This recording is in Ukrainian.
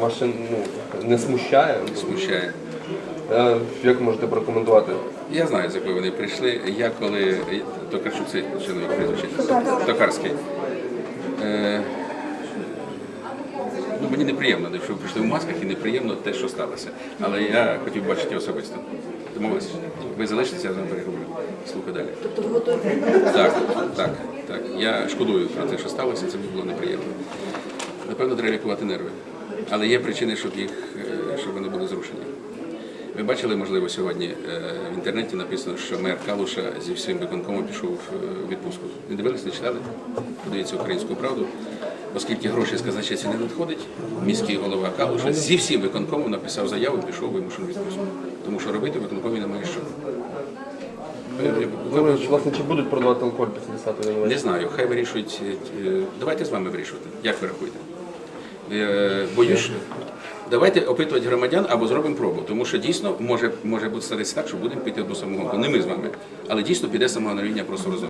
Вас ще ну, не смущає? Смущає. Е, Як можете прокоментувати? Я знаю, з якої вони прийшли. Я коли Токарчук, це чоловік прізвище Токарський. Е, ну, мені неприємно, що ви прийшли в масках і неприємно те, що сталося. Але я хотів бачити особисто. Домовились? Ви залишитеся, я з вами переговорю. Слухай далі. Тобто ви готові? Так, так, так. Я шкодую про те, що сталося, це було неприємно. Напевно, треба лікувати нерви. Але є причини, щоб їх, е, щоб вони були зрушені. Ви бачили, можливо, сьогодні е, в інтернеті написано, що мер Калуша зі всім виконкомом пішов е, в відпустку. Не дивились, не читали? Подивіться українську правду. Оскільки гроші з казначейці не надходить, міський голова Калуша зі всім виконкомом написав заяву і пішов вимушену відпустку. Тому що робити виконкомі немає що. Ви, власне, чи будуть продавати алкоголь після 10 января? не знаю, хай вирішують. Давайте з вами вирішувати. Як ви рахуєте? Е, Боюсь, давайте опитувати громадян або зробимо пробу, тому що дійсно може, може бути статися так, що будемо пити до самогонку. Не ми з вами, але дійсно піде самогоновіння просто розумно.